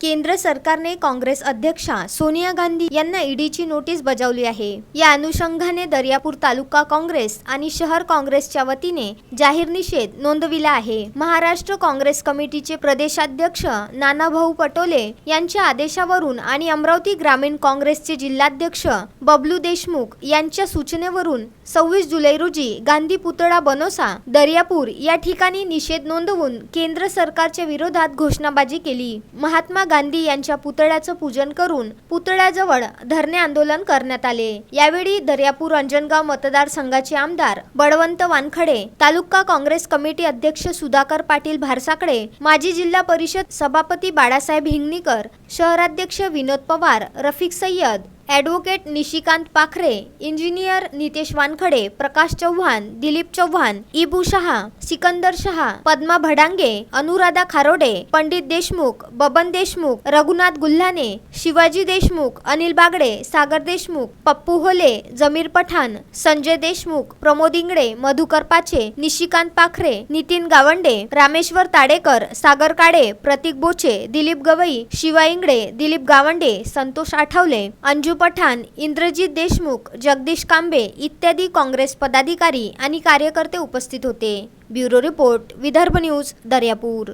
केंद्र सरकारने काँग्रेस अध्यक्षा सोनिया गांधी यांना ईडीची नोटीस बजावली आहे. या अनुषंगाने दर्यापूर तालुका काँग्रेस आणि शहर काँग्रेसच्या वतीने जाहीर निषेध नोंदविला आहे. महाराष्ट्र काँग्रेस कमिटीचे प्रदेशाध्यक्ष नानाभाऊ पटोले यांच्या आदेशावरून आणि अमरावती ग्रामीण काँग्रेसचे जिल्हाध्यक्ष बबलू देशमुख यांच्या सूचनेवरून सव्वीस जुलै रोजी गांधी पुतळा बनोसा दर्यापूर या ठिकाणी निषेध नोंदवून केंद्र सरकारच्या विरोधात घोषणाबाजी केली. महात्मा गांधी यांच्या पुतळ्याचं पूजन करून पुतळ्याजवळ धरणे आंदोलन करण्यात आले. यावेळी दर्यापूर अंजनगाव मतदारसंघाचे आमदार बळवंत वानखडे तालुका काँग्रेस कमिटी अध्यक्ष सुधाकर पाटील भारसाकडे माजी जिल्हा परिषद सभापती बाळासाहेब हिंगणीकर शहराध्यक्ष विनोद पवार रफिक सय्यद ॲडव्होकेट निशिकांत पाखरे इंजिनियर नितेश वानखडे प्रकाश चव्हाण दिलीप चव्हाण इबू शहा सिकंदर शहा पद्मा भडांगे अनुराधा खारोडे पंडित देशमुख बबन देशमुख रघुनाथ गुल्हाने शिवाजी देशमुख अनिल बागडे सागर देशमुख पप्पू होले जमीर पठाण संजय देशमुख प्रमोद इंगडे मधुकर पाचे निशिकांत पाखरे नितीन गावंडे रामेश्वर ताडेकर सागर काडे प्रतीक बोचे दिलीप गवई शिवा इंगडे दिलीप गावंडे संतोष आठवले अंजू पठाण इंद्रजित देशमुख जगदीश कांबे इत्यादी काँग्रेस पदाधिकारी आणि कार्यकर्ते उपस्थित होते. Bureau report Vidarbha news Daryapur.